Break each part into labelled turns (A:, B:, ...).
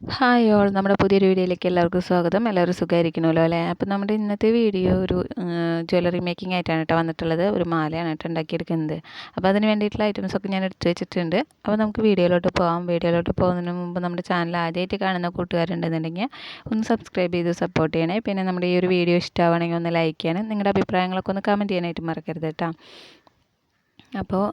A: Hi all നമ്മുടെ പുതിയൊരു വീഡിയോയിലേക്ക് എല്ലാവർക്കും സ്വാഗതം. എല്ലാവരും സുഖമായിരിക്കണമല്ലോ അല്ലേ? അപ്പോൾ നമ്മുടെ ഇന്നത്തെ വീഡിയോ ഒരു ജ്വല്ലറി മേക്കിംഗ് ആയിട്ടാണ് കേട്ടോ വന്നിട്ടുള്ളത്. ഒരു മാലയാണ് കേട്ടോ ഉണ്ടാക്കിയെടുക്കുന്നത്. അപ്പോൾ അതിന് വേണ്ടിയിട്ടുള്ള ഐറ്റംസൊക്കെ ഞാൻ എടുത്തു വെച്ചിട്ടുണ്ട്. അപ്പോൾ നമുക്ക് വീഡിയോയിലോട്ട് പോകാം വീഡിയോയിലോട്ട് പോകുന്നതിന് മുമ്പ് നമ്മുടെ ചാനൽ ആദ്യമായിട്ട് കാണുന്ന കൂട്ടുകാരുണ്ടെന്നുണ്ടെങ്കിൽ ഒന്ന് സബ്സ്ക്രൈബ് ചെയ്ത് സപ്പോർട്ട് ചെയ്യണേ. പിന്നെ നമ്മുടെ ഈ ഒരു വീഡിയോ ഇഷ്ടമാണെങ്കിൽ ഒന്ന് ലൈക്ക് ചെയ്യണം. നിങ്ങളുടെ അഭിപ്രായങ്ങളൊക്കെ ഒന്ന് കമന്റ് ചെയ്യാനായിട്ട് മറക്കരുത് കേട്ടോ. അപ്പോൾ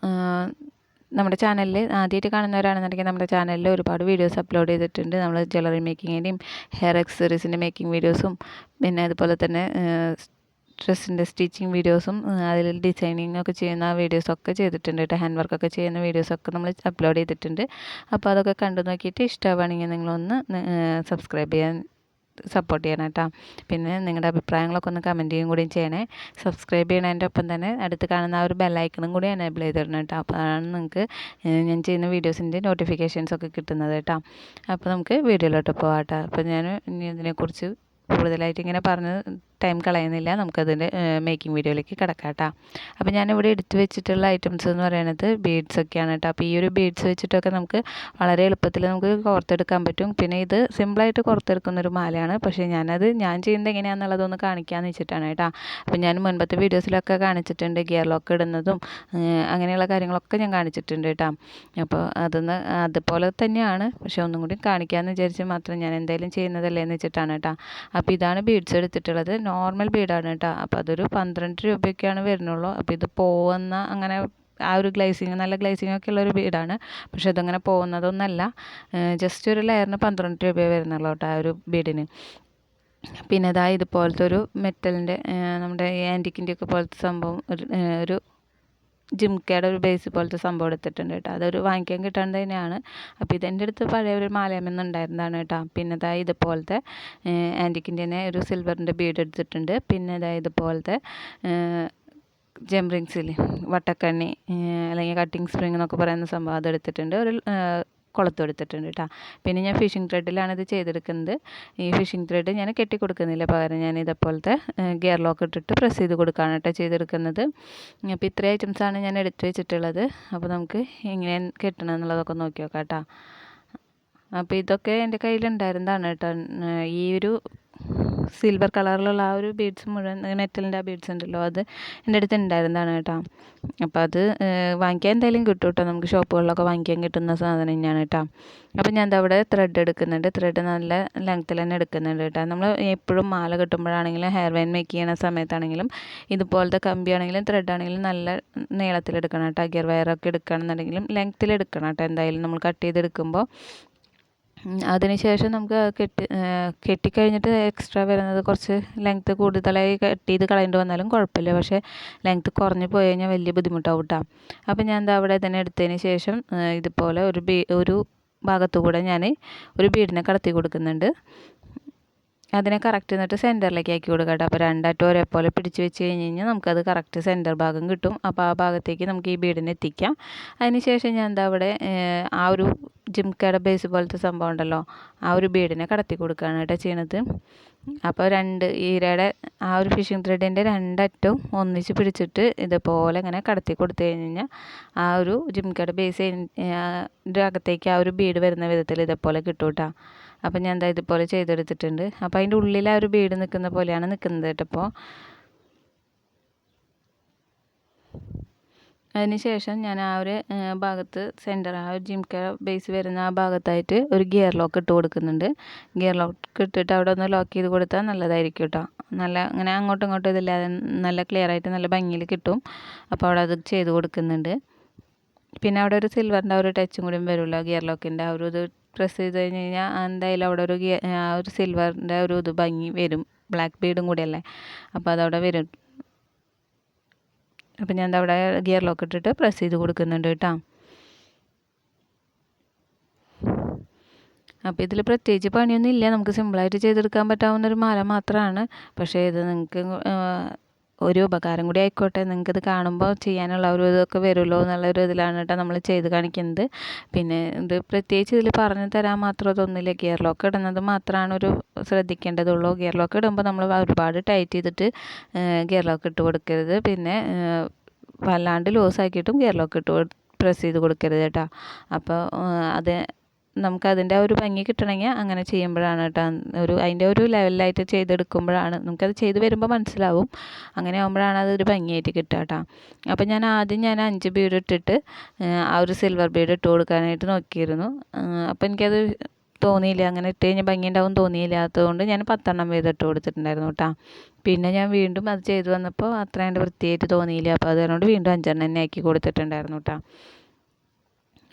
A: നമ്മുടെ ചാനലിൽ ആദ്യമായിട്ട് കാണുന്നവരാണെന്നുണ്ടെങ്കിൽ നമ്മുടെ ചാനലിൽ ഒരുപാട് വീഡിയോസ് അപ്ലോഡ് ചെയ്തിട്ടുണ്ട്. നമ്മൾ ജ്വല്ലറി മേക്കിങ്ങിന്റെയും ഹെയർ അക്സറീസിന്റെ മേക്കിംഗ് വീഡിയോസും പിന്നെ അതുപോലെ തന്നെ ഡ്രസ്സിന്റെ സ്റ്റിച്ചിങ് വീഡിയോസും അതിൽ ഡിസൈനിങ് ഒക്കെ ചെയ്യുന്ന വീഡിയോസൊക്കെ ചെയ്തിട്ടുണ്ട് കേട്ടോ. ഹാൻഡ് വർക്കൊക്കെ ചെയ്യുന്ന വീഡിയോസൊക്കെ നമ്മൾ അപ്ലോഡ് ചെയ്തിട്ടുണ്ട്. അപ്പോൾ അതൊക്കെ കണ്ടു നോക്കിയിട്ട് ഇഷ്ടമാണെങ്കിൽ നിങ്ങളൊന്ന് സബ്സ്ക്രൈബ് ചെയ്യാൻ സപ്പോർട്ട് ചെയ്യണം കേട്ടോ. പിന്നെ നിങ്ങളുടെ അഭിപ്രായങ്ങളൊക്കെ ഒന്ന് കമന്റ് ചെയ്യുകയും കൂടിയും ചെയ്യണേ. സബ്സ്ക്രൈബ് ചെയ്യണതിന്റെ ഒപ്പം തന്നെ അടുത്ത് കാണുന്ന ആ ഒരു ബെല്ലൈക്കണും കൂടി എനേബിൾ ചെയ്തിടണം കേട്ടോ. അപ്പോഴാണ് നിങ്ങൾക്ക് ഞാൻ ചെയ്യുന്ന വീഡിയോസിന്റെ നോട്ടിഫിക്കേഷൻസ് ഒക്കെ കിട്ടുന്നത് കേട്ടോ. അപ്പോൾ നമുക്ക് വീഡിയോയിലോട്ട് പോകാം കേട്ടോ. അപ്പോൾ ഞാൻ ഇനി ഇതിനെക്കുറിച്ച് കൂടുതലായിട്ട് ഇങ്ങനെ പറഞ്ഞ് ടൈം കളയുന്നില്ല. നമുക്കതിന്റെ മേക്കിംഗ് വീഡിയോയിലേക്ക് കിടക്കാം കേട്ടോ അപ്പോൾ ഞാനിവിടെ എടുത്തു വെച്ചിട്ടുള്ള ഐറ്റംസ് എന്ന് പറയുന്നത് ബീഡ്സ് ഒക്കെയാണ് കേട്ടോ അപ്പോൾ ഈ ഒരു ബീഡ്സ് വെച്ചിട്ടൊക്കെ നമുക്ക് വളരെ എളുപ്പത്തിൽ നമുക്ക് കോർത്തെടുക്കാൻ പറ്റും. പിന്നെ ഇത് സിമ്പിളായിട്ട് കോർത്തെടുക്കുന്ന ഒരു മാലയാണ്. പക്ഷേ ഞാനത് ഞാൻ ചെയ്യുന്നത് എങ്ങനെയാണെന്നുള്ളതൊന്ന് കാണിക്കാമെന്ന് വെച്ചിട്ടാണ് കേട്ടോ അപ്പോൾ ഞാൻ മുൻപത്തെ വീഡിയോസിലൊക്കെ കാണിച്ചിട്ടുണ്ട്. ഗിയർ ലോക്ക് ഇടുന്നതും അങ്ങനെയുള്ള കാര്യങ്ങളൊക്കെ ഞാൻ കാണിച്ചിട്ടുണ്ട് കേട്ടോ അപ്പോൾ അതൊന്ന് അതുപോലെ തന്നെയാണ്. പക്ഷേ ഒന്നും കൂടി കാണിക്കാമെന്ന് വിചാരിച്ച് മാത്രം ഞാൻ എന്തായാലും ചെയ്യുന്നതല്ലേ എന്ന് വെച്ചിട്ടാണ് കേട്ടോ അപ്പോൾ ഇതാണ് ബീഡ്സ് എടുത്തിട്ടുള്ളത്. നോർമൽ ബീഡാണ് കേട്ടോ അപ്പോൾ അതൊരു പന്ത്രണ്ട് രൂപയൊക്കെയാണ് വരുന്നുള്ളൂ. അപ്പോൾ ഇത് പോകുന്ന അങ്ങനെ ആ ഒരു ഗ്ലേസിങ് നല്ല ഗ്ലേസിങ് ഒക്കെ ഉള്ളൊരു ബീഡാണ് പക്ഷെ അതങ്ങനെ പോകുന്നതൊന്നല്ല. ജസ്റ്റ് ഒരു ലെയറിന് പന്ത്രണ്ട് രൂപയെ വരുന്നുള്ളൂ കേട്ടോ ആ ഒരു ബീഡിന് പിന്നെ ഇതാ ഇതുപോലത്തെ ഒരു മെറ്റലിന്റെ നമ്മുടെ ആന്റിക്കിന്റെ ഒക്കെ പോലത്തെ സംഭവം ഒരു ഒരു ജിംക്കയുടെ ഒരു ബേസ് പോലത്തെ സംഭവം എടുത്തിട്ടുണ്ട് കേട്ടോ. അതൊരു വാങ്ങിക്കാൻ കിട്ടാണ്ട് തന്നെയാണ്. അപ്പോൾ ഇതെന്റെ അടുത്ത് പഴയ ഒരു മാലയമെന്ന് ഉണ്ടായിരുന്നതാണ് കേട്ടോ. പിന്നെ ഇതാ ഇതുപോലത്തെ ആന്റിക്കിന്റെ തന്നെ ഒരു സിൽവറിന്റെ ബീഡ് എടുത്തിട്ടുണ്ട്. പിന്നെ ഇതാ ഇതുപോലത്തെ ജംറിങ്സിൽ വട്ടക്കണ്ണി അല്ലെങ്കിൽ കട്ടിങ് സ്പ്രിങ് എന്നൊക്കെ പറയുന്ന സംഭവം അതെടുത്തിട്ടുണ്ട് ഒരു കുളത്തും എടുത്തിട്ടുണ്ട് കേട്ടോ പിന്നെ ഞാൻ ഫിഷിംഗ് ത്രെഡിലാണ് ഇത് ചെയ്തെടുക്കുന്നത്. ഈ ഫിഷിംഗ് ത്രെഡ് ഞാൻ കെട്ടി കൊടുക്കുന്നില്ല പകരം ഞാൻ ഇതേപോലത്തെ ഗിയർ ലോക്ക് ഇട്ടിട്ട് പ്രസ് ചെയ്ത് കൊടുക്കുകയാണ് കേട്ടോ ചെയ്തെടുക്കുന്നത്. അപ്പോൾ ഇത്രയും ഐറ്റംസാണ് ഞാൻ എടുത്ത് വെച്ചിട്ടുള്ളത്. അപ്പോൾ നമുക്ക് എങ്ങനെ കെട്ടണം എന്നുള്ളതൊക്കെ നോക്കി നോക്കാം കേട്ടോ അപ്പോൾ ഇതൊക്കെ എന്റെ കയ്യിലുണ്ടായിരുന്നതാണ് കേട്ടോ ഈ ഒരു സിൽവർ കളറിലുള്ള ആ ഒരു ബീഡ്സ് മുഴുവൻ നെറ്റലിന്റെ ആ ബീഡ്സ് ഉണ്ടല്ലോ അത് എന്റെ അടുത്ത് ഉണ്ടായിരുന്നതാണ് കേട്ടോ. അപ്പോൾ അത് വാങ്ങിക്കാൻ എന്തായാലും കിട്ടും കേട്ടോ. നമുക്ക് ഷോപ്പുകളിലൊക്കെ വാങ്ങിക്കാൻ കിട്ടുന്ന സാധനം തന്നെയാണ് കേട്ടോ. അപ്പോൾ ഞാൻ അവിടെ ത്രെഡ് എടുക്കുന്നുണ്ട്. ത്രെഡ് നല്ല ലെങ്ത്തിൽ തന്നെ എടുക്കുന്നുണ്ട് കേട്ടോ. നമ്മൾ എപ്പോഴും മാല കിട്ടുമ്പോഴാണെങ്കിലും ഹെയർ വൈൻ മേക്ക് ചെയ്യുന്ന സമയത്താണെങ്കിലും ഇതുപോലത്തെ കമ്പി ആണെങ്കിലും ത്രെഡ് ആണെങ്കിലും നല്ല നീളത്തിൽ എടുക്കണം കേട്ടോ. ഗിയർ വയറൊക്കെ എടുക്കുകയാണെന്നുണ്ടെങ്കിലും ലെങ്ത്തിൽ എടുക്കണം കേട്ടോ. എന്തായാലും നമ്മൾ കട്ട് ചെയ്തെടുക്കുമ്പോൾ അതിന് ശേഷം നമുക്ക് കെട്ടി കെട്ടിക്കഴിഞ്ഞിട്ട് എക്സ്ട്രാ വരുന്നത് കുറച്ച് ലെങ്ത്ത് കൂടുതലായി കട്ട് ചെയ്ത് കളയേണ്ടി വന്നാലും കുഴപ്പമില്ല. പക്ഷേ ലെങ്ത്ത് കുറഞ്ഞു പോയി കഴിഞ്ഞാൽ വലിയ ബുദ്ധിമുട്ടാവും കേട്ടോ അപ്പോൾ ഞാൻ എന്താ അവിടെ തന്നെ എടുത്തതിന് ശേഷം ഇതുപോലെ ഒരു ബീ ഒരു ഭാഗത്തു കൂടെ ഞാൻ ഒരു ബീഡിനെ കടത്തി കൊടുക്കുന്നുണ്ട്. അതിനെ കറക്റ്റ് എന്നിട്ട് സെന്ററിലേക്ക് ആക്കി കൊടുക്കുക കേട്ടോ അപ്പോൾ രണ്ടറ്റം ഒരേപോലെ പിടിച്ച് വെച്ച് കഴിഞ്ഞ് കഴിഞ്ഞാൽ നമുക്കത് കറക്റ്റ് സെന്റർ ഭാഗം കിട്ടും. അപ്പോൾ ആ ഭാഗത്തേക്ക് നമുക്ക് ഈ ബീഡിനെ എത്തിക്കാം. അതിന് ശേഷം ഞാൻ എന്താ അവിടെ ആ ഒരു ജിംക്കയുടെ ബേസ് പോലത്തെ സംഭവം ഉണ്ടല്ലോ ആ ഒരു ബീഡിനെ കടത്തി കൊടുക്കുകയാണ് കേട്ടോ ചെയ്യണത്. അപ്പോൾ രണ്ട് ഈരയുടെ ആ ഒരു ഫിഷിംഗ് ത്രെഡിന്റെ രണ്ടറ്റവും ഒന്നിച്ച് പിടിച്ചിട്ട് ഇതുപോലെ ഇങ്ങനെ കടത്തി കൊടുത്തു കഴിഞ്ഞ് കഴിഞ്ഞാൽ ആ ഒരു ജിംക്കയുടെ ബേസ് അകത്തേക്ക് ആ ഒരു ബീഡ് വരുന്ന വിധത്തിൽ ഇതേപോലെ കിട്ടും കേട്ടോ. അപ്പം ഞാൻ എന്താ ഇതുപോലെ ചെയ്തെടുത്തിട്ടുണ്ട്. അപ്പോൾ അതിന്റെ ഉള്ളിൽ ആ ഒരു ബീഡ് നിൽക്കുന്ന പോലെയാണ് നിൽക്കുന്നത് കേട്ടപ്പോൾ അതിനുശേഷം അതിന് ശേഷം ഞാൻ ആ ഒരു ഭാഗത്ത് സെന്റർ ആ ഒരു ജിംക്ക ബേസ് വരുന്ന ആ ഭാഗത്തായിട്ട് ഒരു ഗിയർ ലോക്ക് ഇട്ട് കൊടുക്കുന്നുണ്ട്. ഗിയർ ലോക്ക് ഇട്ടിട്ട് അവിടെ ഒന്ന് ലോക്ക് ചെയ്ത് കൊടുത്താൽ നല്ലതായിരിക്കും കേട്ടോ. നല്ല അങ്ങനെ അങ്ങോട്ടും ഇങ്ങോട്ടും ഇതില്ലാതെ നല്ല ക്ലിയർ ആയിട്ട് നല്ല ഭംഗിയിൽ കിട്ടും. അപ്പോൾ അവിടെ അത് ചെയ്ത് കൊടുക്കുന്നുണ്ട്. പിന്നെ അവിടെ ഒരു സിൽവറിന്റെ ഒരു ടച്ചും കൂടി വരുമല്ലോ ഗിയർ ലോക്കിന്റെ ആ ഒരു ഇത് പ്രസ് ചെയ്ത് കഴിഞ്ഞ് കഴിഞ്ഞാൽ എന്തായാലും അവിടെ ഒരു ഒരു സിൽവറിന്റെ ഒരു ഇത് ഭംഗി വരും. ബ്ലാക്ക് ബീഡും കൂടിയല്ലേ അപ്പോൾ അതവിടെ വരും. അപ്പം ഞാൻ അവിടെ ഗിയർ ലോക്ക് ഇട്ടിട്ട് പ്രസ് ചെയ്ത് കൊടുക്കുന്നുണ്ട് കേട്ടോ. അപ്പോൾ ഇതിൽ പ്രത്യേകിച്ച് പണിയൊന്നും ഇല്ല. നമുക്ക് സിമ്പിളായിട്ട് ചെയ്തെടുക്കാൻ പറ്റാവുന്ന ഒരു മാല മാത്രമാണ് പക്ഷേ ഇത് നിങ്ങൾക്ക് ഒരു ഉപകാരം കൂടി ആയിക്കോട്ടെ. നിങ്ങൾക്കിത് കാണുമ്പോൾ ചെയ്യാനുള്ള ഒരു ഇതൊക്കെ വരുമല്ലോ എന്നുള്ളൊരു ഇതിലാണ് കേട്ടോ നമ്മൾ ചെയ്ത് കാണിക്കുന്നത്. പിന്നെ ഇത് പ്രത്യേകിച്ച് ഇതിൽ പറഞ്ഞു തരാൻ മാത്രം ഇതൊന്നുമില്ല. ഗിയർ ലോക്ക് ഇടുന്നത് മാത്രമാണ് ഒരു ശ്രദ്ധിക്കേണ്ടതുള്ളൂ. ഗിയർ ലോക്ക് ഇടുമ്പോൾ നമ്മൾ ഒരുപാട് ടൈറ്റ് ചെയ്തിട്ട് ഗിയർ ലോക്ക് ഇട്ട് കൊടുക്കരുത്. പിന്നെ വല്ലാണ്ട് ലൂസ് ആക്കിയിട്ടും ഗിയർ ലോക്ക് ഇട്ട് പ്രസ് ചെയ്ത് കൊടുക്കരുത് കേട്ടോ. അപ്പോൾ അത് നമുക്ക് അതിന്റെ ഒരു ഭംഗി കിട്ടണമെങ്കിൽ അങ്ങനെ ചെയ്യുമ്പോഴാണ് കേട്ടോ. ഒരു അതിന്റെ ഒരു ലെവലിലായിട്ട് ചെയ്തെടുക്കുമ്പോഴാണ്. നമുക്കത് ചെയ്ത് വരുമ്പോൾ മനസ്സിലാവും. അങ്ങനെ ആകുമ്പോഴാണ് അതൊരു ഭംഗിയായിട്ട് കിട്ടുക കേട്ടോ. അപ്പോൾ ഞാൻ ആദ്യം ഞാൻ അഞ്ച് ബീഡ് ഇട്ടിട്ട് ആ ഒരു സിൽവർ ബീഡ് ഇട്ട് കൊടുക്കാനായിട്ട് നോക്കിയിരുന്നു. അപ്പോൾ എനിക്കത് തോന്നിയില്ല. അങ്ങനെ ഇട്ട് കഴിഞ്ഞാൽ ഭംഗി ഉണ്ടാവും തോന്നിയില്ലാത്തതുകൊണ്ട് ഞാൻ പത്തെണ്ണം വീതം ഇട്ട് കൊടുത്തിട്ടുണ്ടായിരുന്നു കേട്ടോ. പിന്നെ ഞാൻ വീണ്ടും അത് ചെയ്ത് വന്നപ്പോൾ അത്ര കണ്ട് വൃത്തിയായിട്ട് തോന്നിയില്ല. അപ്പോൾ അതുകൊണ്ട് വീണ്ടും അഞ്ചെണ്ണം തന്നെ ആക്കി കൊടുത്തിട്ടുണ്ടായിരുന്നു കേട്ടോ.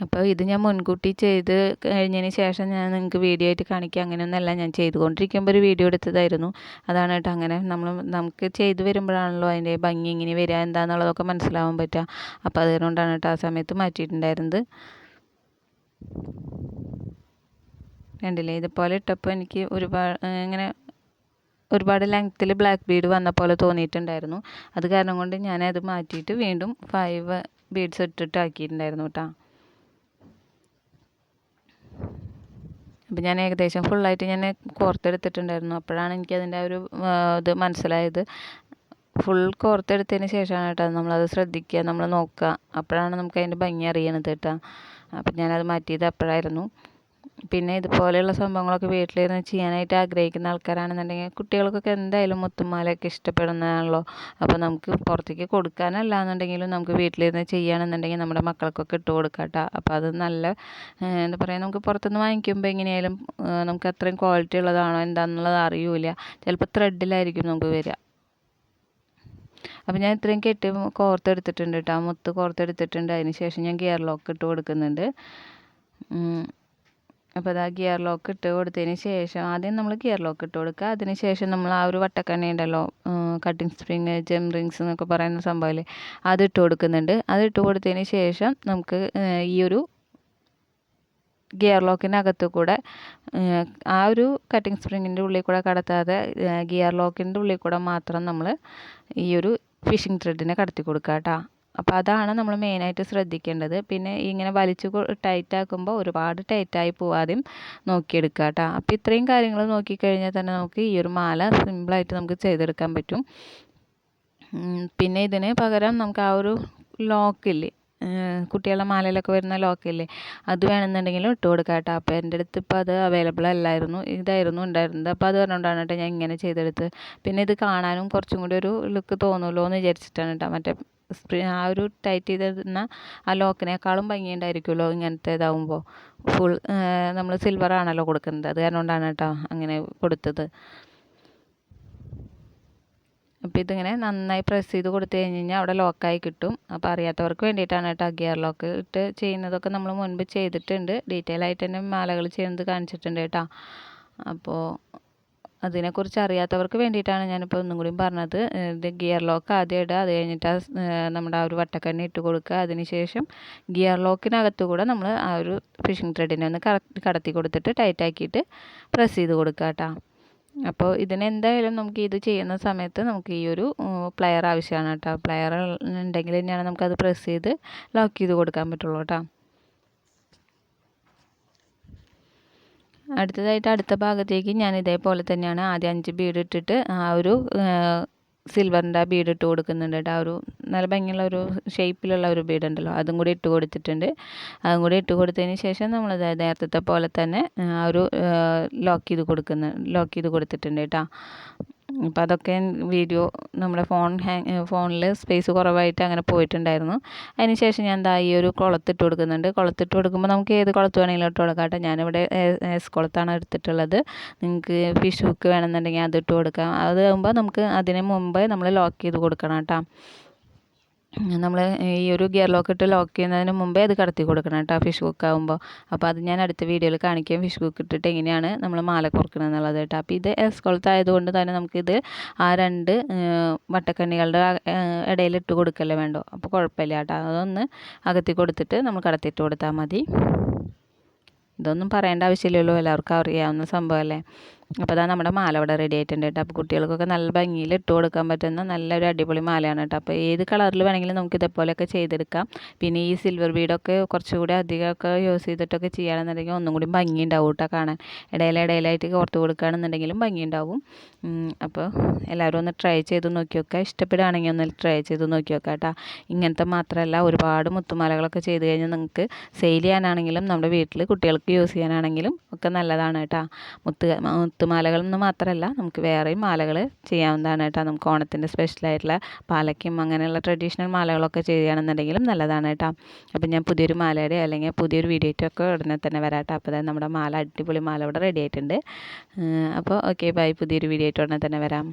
A: അപ്പോൾ ഇത് ഞാൻ മുൻകൂട്ടി ചെയ്ത് കഴിഞ്ഞതിന് ശേഷം ഞാൻ നിങ്ങൾക്ക് വീഡിയോ ആയിട്ട് കാണിക്കുക അങ്ങനെയൊന്നുമല്ല ഞാൻ ചെയ്തുകൊണ്ടിരിക്കുമ്പോൾ ഒരു വീഡിയോ എടുത്തതായിരുന്നു. അതാണ് കേട്ടോ അങ്ങനെ. നമ്മൾ നമുക്ക് ചെയ്ത് വരുമ്പോഴാണല്ലോ അതിന്റെ ഭംഗി ഇങ്ങനെ വരിക എന്താണെന്നുള്ളതൊക്കെ മനസ്സിലാവാൻ പറ്റുക. അപ്പോൾ അതുകൊണ്ടാണ് കേട്ടോ ആ സമയത്ത് മാറ്റിയിട്ടുണ്ടായിരുന്നത്. കണ്ടില്ലേ? ഇതുപോലെ ഇട്ടപ്പോൾ എനിക്ക് ഒരുപാട് ഇങ്ങനെ ഒരുപാട് ലെങ്ത്തിൽ ബ്ലാക്ക് ബീഡ് വന്ന പോലെ തോന്നിയിട്ടുണ്ടായിരുന്നു. അത് കാരണം കൊണ്ട് ഞാനത് മാറ്റിയിട്ട് വീണ്ടും ഫൈവ് ബീഡ്സ് ഇട്ടിട്ട് ആക്കിയിട്ടുണ്ടായിരുന്നു കേട്ടോ. അപ്പം ഞാൻ ഏകദേശം ഫുള്ളായിട്ട് ഞാൻ കോർത്തെടുത്തിട്ടുണ്ടായിരുന്നു. അപ്പോഴാണ് എനിക്ക് എനിക്കതിന്റെ ഒരു ഇത് മനസ്സിലായത്. ഫുൾ കോർത്തെടുത്തതിന് ശേഷമാണ് കേട്ടോ നമ്മളത് ശ്രദ്ധിക്കുക നമ്മൾ നോക്കുക. അപ്പോഴാണ് നമുക്ക് അതിന്റെ ഭംഗി അറിയണത് കേട്ടോ. അപ്പം ഞാനത് മാറ്റിയത് അപ്പോഴായിരുന്നു. പിന്നെ ഇതുപോലെയുള്ള സംഭവങ്ങളൊക്കെ വീട്ടിലിരുന്ന് ചെയ്യാനായിട്ട് ആഗ്രഹിക്കുന്ന ആൾക്കാരാണെന്നുണ്ടെങ്കിൽ കുട്ടികൾക്കൊക്കെ എന്തായാലും മുത്തുമാലയൊക്കെ ഇഷ്ടപ്പെടുന്നതാണല്ലോ. അപ്പോൾ നമുക്ക് പുറത്തേക്ക് കൊടുക്കാനല്ല എന്നുണ്ടെങ്കിലും നമുക്ക് വീട്ടിലിരുന്ന് ചെയ്യുകയാണെന്നുണ്ടെങ്കിൽ നമ്മുടെ മക്കൾക്കൊക്കെ ഇട്ട് കൊടുക്കാം കേട്ടോ അപ്പോൾ അത് നല്ല എന്താ പറയുക നമുക്ക് പുറത്തുനിന്ന് വാങ്ങിക്കുമ്പോൾ എങ്ങനെയായാലും നമുക്ക് അത്രയും ക്വാളിറ്റി ഉള്ളതാണോ എന്താണെന്നുള്ളത് അറിയൂല ചിലപ്പോൾ ത്രെഡിലായിരിക്കും നമുക്ക് വരിക. അപ്പോൾ ഞാൻ ഇത്രയും കെട്ടി കോർത്തെടുത്തിട്ടുണ്ട് കേട്ടോ. മുത്ത് കോർത്തെടുത്തിട്ടുണ്ട്. അതിന് ശേഷം ഞാൻ ഗിയർ ലോക്ക് ഇട്ട് കൊടുക്കുന്നുണ്ട്. അപ്പോൾ അതാ ഗിയർ ലോക്ക് ഇട്ട് കൊടുത്തതിന് ശേഷം ആദ്യം നമ്മൾ ഗിയർ ലോക്ക് ഇട്ട് കൊടുക്കുക. അതിന് ശേഷം നമ്മൾ ആ ഒരു വട്ടക്കണ്ണി ഉണ്ടല്ലോ കട്ടിങ് സ്പ്രിങ് ജെം റിങ്സ് എന്നൊക്കെ പറയുന്ന സംഭവമല്ലേ അത് ഇട്ട് കൊടുക്കുന്നുണ്ട്. അത് ഇട്ട് കൊടുത്തതിന് ശേഷം നമുക്ക് ഈ ഒരു ഗിയർ ലോക്കിനകത്ത് കൂടെ ആ ഒരു കട്ടിങ് സ്പ്രിങ്ങിന്റെ ഉള്ളിൽ കൂടെ കടത്താതെ ഗിയർ ലോക്കിന്റെ ഉള്ളിൽ കൂടെ മാത്രം നമ്മൾ ഈ ഒരു ഫിഷിംഗ് ത്രെഡിനെ കടത്തി കൊടുക്കുക കേട്ടോ. അപ്പോൾ അതാണ് നമ്മൾ മെയിനായിട്ട് ശ്രദ്ധിക്കേണ്ടത്. പിന്നെ ഇങ്ങനെ വലിച്ചു ടൈറ്റ് ആക്കുമ്പോൾ ഒരുപാട് ടൈറ്റായി പോവാതെയും നോക്കിയെടുക്കുക കേട്ടോ അപ്പോൾ ഇത്രയും കാര്യങ്ങൾ നോക്കിക്കഴിഞ്ഞാൽ തന്നെ നമുക്ക് ഈ ഒരു മാല സിമ്പിളായിട്ട് നമുക്ക് ചെയ്തെടുക്കാൻ പറ്റും. പിന്നെ ഇതിന് പകരം നമുക്ക് ആ ഒരു ലോക്കില്ലേ കുട്ടികളുടെ മാലയിലൊക്കെ വരുന്ന ലോക്കില്ലേ അത് വേണമെന്നുണ്ടെങ്കിൽ ഇട്ട് കൊടുക്കാം കേട്ടോ അപ്പോൾ എന്റെ അടുത്ത് ഇപ്പോൾ അത് അവൈലബിൾ അല്ലായിരുന്നു ഇതായിരുന്നു ഉണ്ടായിരുന്നത്. അപ്പോൾ അത് പറഞ്ഞുകൊണ്ടാണ് കേട്ടോ ഞാൻ ഇങ്ങനെ ചെയ്തെടുത്ത് പിന്നെ ഇത് കാണാനും കുറച്ചും കൂടി ഒരു ലുക്ക് തോന്നുമല്ലോ എന്ന് വിചാരിച്ചിട്ടാണ് കേട്ടോ മറ്റേ ആ ഒരു ടൈറ്റ് ചെയ്തിരുന്ന ആ ലോക്കിനേക്കാളും ഭംഗിയുണ്ടായിരിക്കുമല്ലോ ഇങ്ങനത്തെ ഇതാവുമ്പോൾ ഫുൾ നമ്മൾ സിൽവർ ആണല്ലോ കൊടുക്കുന്നത്. അത് കാരണം കൊണ്ടാണ് കേട്ടോ അങ്ങനെ കൊടുത്തത്. അപ്പോൾ ഇതിങ്ങനെ നന്നായി പ്രസ് ചെയ്ത് കൊടുത്തു കഴിഞ്ഞ് കഴിഞ്ഞാൽ അവിടെ ലോക്കായി കിട്ടും. അപ്പോൾ അറിയാത്തവർക്ക് വേണ്ടിയിട്ടാണ് കേട്ടോ ഗിയർ ലോക്ക് ഇട്ട് ചെയ്യുന്നതൊക്കെ നമ്മൾ മുൻപ് ചെയ്തിട്ടുണ്ട്. ഡീറ്റെയിൽ ആയിട്ട് തന്നെ മാലകൾ ചെയ്യുന്നത് കാണിച്ചിട്ടുണ്ട് കേട്ടോ. അപ്പോൾ അതിനെക്കുറിച്ച് അറിയാത്തവർക്ക് വേണ്ടിയിട്ടാണ് ഞാനിപ്പോൾ ഒന്നും കൂടി പറഞ്ഞത്. ഇത് ഗിയർ ലോക്ക് ആദ്യം ഇടുക അത് കഴിഞ്ഞിട്ട് നമ്മുടെ ആ ഒരു വട്ടക്കണ്ണി ഇട്ട് കൊടുക്കുക. അതിനുശേഷം ഗിയർ ലോക്കിനകത്ത് കൂടെ നമ്മൾ ആ ഒരു ഫിഷിംഗ് ത്രെഡിനെ ഒന്ന് കടത്തി കൊടുത്തിട്ട് ടൈറ്റ് ആക്കിയിട്ട് പ്രസ് ചെയ്ത് കൊടുക്കുക കേട്ടോ അപ്പോൾ ഇതിനെന്തായാലും നമുക്ക് ഇത് ചെയ്യുന്ന സമയത്ത് നമുക്ക് ഈ ഒരു പ്ലെയർ ആവശ്യമാണ് കേട്ടോ പ്ലെയർ ഉണ്ടെങ്കിൽ തന്നെയാണ് നമുക്കത് പ്രസ് ചെയ്ത് ലോക്ക് ചെയ്ത് കൊടുക്കാൻ പറ്റുള്ളൂ കേട്ടോ അടുത്തതായിട്ട് അടുത്ത ഭാഗത്തേക്ക് ഞാൻ ഇതേപോലെ തന്നെയാണ് ആദ്യം അഞ്ച് ബീഡ് ഇട്ടിട്ട് ആ ഒരു സിൽവറിന്റെ ബീഡ് ഇട്ട് കൊടുക്കുന്നുണ്ട് കേട്ടോ. ആ ഒരു നല്ല ഭംഗിയുള്ള ഒരു ഷേപ്പിലുള്ള ഒരു ബീഡ് ഉണ്ടല്ലോ. അതും കൂടി ഇട്ട് കൊടുത്തിട്ടുണ്ട്. അതും കൂടി ഇട്ട് കൊടുത്തതിന് ശേഷം നമ്മൾ നേരത്തെ പോലെ തന്നെ ആ ഒരു ലോക്ക് ചെയ്ത് കൊടുക്കുന്ന ലോക്ക് ചെയ്ത് കൊടുത്തിട്ടുണ്ട് കേട്ടോ. അപ്പോൾ അതൊക്കെ വീഡിയോ നമ്മുടെ ഫോൺ ഹാങ് ഫോണിൽ സ്പേസ് കുറവായിട്ട് അങ്ങനെ പോയിട്ടുണ്ടായിരുന്നു. അതിന് ശേഷം ഞാൻ എന്താ ഈ ഒരു കുളത്തിട്ട് കൊടുക്കുന്നുണ്ട്. കുളത്തിട്ട് കൊടുക്കുമ്പോൾ നമുക്ക് ഏത് കുളത്ത് വേണമെങ്കിലും ഇട്ട് കൊടുക്കാം കേട്ടോ. ഞാനിവിടെ എസ് കുളത്താണ് എടുത്തിട്ടുള്ളത്. നിങ്ങൾക്ക് ഫിഷ് ഹുക്ക് വേണമെന്നുണ്ടെങ്കിൽ അത് ഇട്ട് കൊടുക്കാം. അതാകുമ്പോൾ നമുക്ക് അതിന് മുമ്പേ നമ്മൾ ലോക്ക് ചെയ്ത് കൊടുക്കണം കേട്ടോ. നമ്മൾ ഈ ഒരു ഗിയർ ലോക്ക് ഇട്ട് ലോക്ക് ചെയ്യുന്നതിന് മുമ്പേ അത് കടത്തി കൊടുക്കണം കേട്ടോ ഫിഷ് കുക്ക് ആകുമ്പോൾ അപ്പോൾ അത് ഞാൻ അടുത്ത വീഡിയോയിൽ കാണിക്കാം ഫിഷ് കുക്ക് ഇട്ടിട്ട് എങ്ങനെയാണ് നമ്മൾ മാല കുറക്കണം എന്നുള്ളത് കേട്ടോ. അപ്പോൾ ഇത് എസ്കോളത്ത് ആയതുകൊണ്ട് തന്നെ നമുക്കിത് ആ രണ്ട് വട്ടക്കണ്ണികളുടെ ഇടയിൽ ഇട്ട് കൊടുക്കല്ലേ വേണ്ടോ. അപ്പോൾ കുഴപ്പമില്ല കേട്ടോ. അതൊന്ന് അകത്തി കൊടുത്തിട്ട് നമ്മൾ കടത്തിയിട്ട് കൊടുത്താൽ മതി. ഇതൊന്നും പറയേണ്ട ആവശ്യമില്ലല്ലോ. എല്ലാവർക്കും അറിയാവുന്ന സംഭവമല്ലേ അപ്പോൾ അതാ നമ്മുടെ മാല ഇവിടെ റെഡി ആയിട്ടുണ്ട് കേട്ടോ. അപ്പോൾ കുട്ടികൾക്കൊക്കെ നല്ല ഭംഗിയിൽ ഇട്ട് കൊടുക്കാൻ പറ്റുന്ന നല്ലൊരു അടിപൊളി മാലയാണ് കേട്ടോ. അപ്പോൾ ഏത് കളറിൽ വേണമെങ്കിലും നമുക്ക് ഇതേപോലെയൊക്കെ ചെയ്തെടുക്കാം. പിന്നെ ഈ സിൽവർ ബീഡൊക്കെ കുറച്ചുകൂടി അധികമൊക്കെ യൂസ് ചെയ്തിട്ടൊക്കെ ചെയ്യുകയാണെന്നുണ്ടെങ്കിൽ ഒന്നും കൂടി ഭംഗി ഉണ്ടാവും കേട്ടോ കാണാൻ. ഇടയിലിടയിലായിട്ട് ഓർത്ത് കൊടുക്കുകയാണെന്നുണ്ടെങ്കിലും ഭംഗി ഉണ്ടാവും അപ്പോൾ എല്ലാവരും ഒന്ന് ട്രൈ ചെയ്ത് നോക്കി നോക്കുക ഇഷ്ടപ്പെടുകയാണെങ്കിൽ ഒന്ന് ട്രൈ ചെയ്ത് നോക്കി നോക്കുക കേട്ടോ. ഇങ്ങനത്തെ മാത്രമല്ല ഒരുപാട് മുത്തുമാലകളൊക്കെ ചെയ്ത് കഴിഞ്ഞാൽ നിങ്ങൾക്ക് സെയിൽ ചെയ്യാനാണെങ്കിലും നമ്മുടെ വീട്ടിൽ കുട്ടികൾക്ക് യൂസ് ചെയ്യാനാണെങ്കിലും ഒക്കെ നല്ലതാണ് കേട്ടോ. മുത്ത് മുത്തുമാലകൾ എന്ന് മാത്രമല്ല നമുക്ക് വേറെയും മാലകൾ ചെയ്യാവുന്നതാണ് കേട്ടോ. നമുക്ക് ഓണത്തിന്റെ സ്പെഷ്യലായിട്ടുള്ള പാലയ്ക്കും അങ്ങനെയുള്ള ട്രഡീഷണൽ മാലകളൊക്കെ ചെയ്യുകയാണെന്നുണ്ടെങ്കിലും നല്ലതാണ് കേട്ടോ. അപ്പം ഞാൻ പുതിയൊരു മാലയുടെ അല്ലെങ്കിൽ പുതിയൊരു വീഡിയോ ഒക്കെ ഉടനെ തന്നെ വരാം അപ്പോൾ അപ്പോൾ നമ്മുടെ മാല അടിപൊളി മാല ഇവിടെ റെഡി ആയിട്ടുണ്ട്. അപ്പോൾ ഓക്കെ ബൈ പുതിയൊരു വീഡിയോ ആയിട്ട് ഉടനെ തന്നെ വരാം.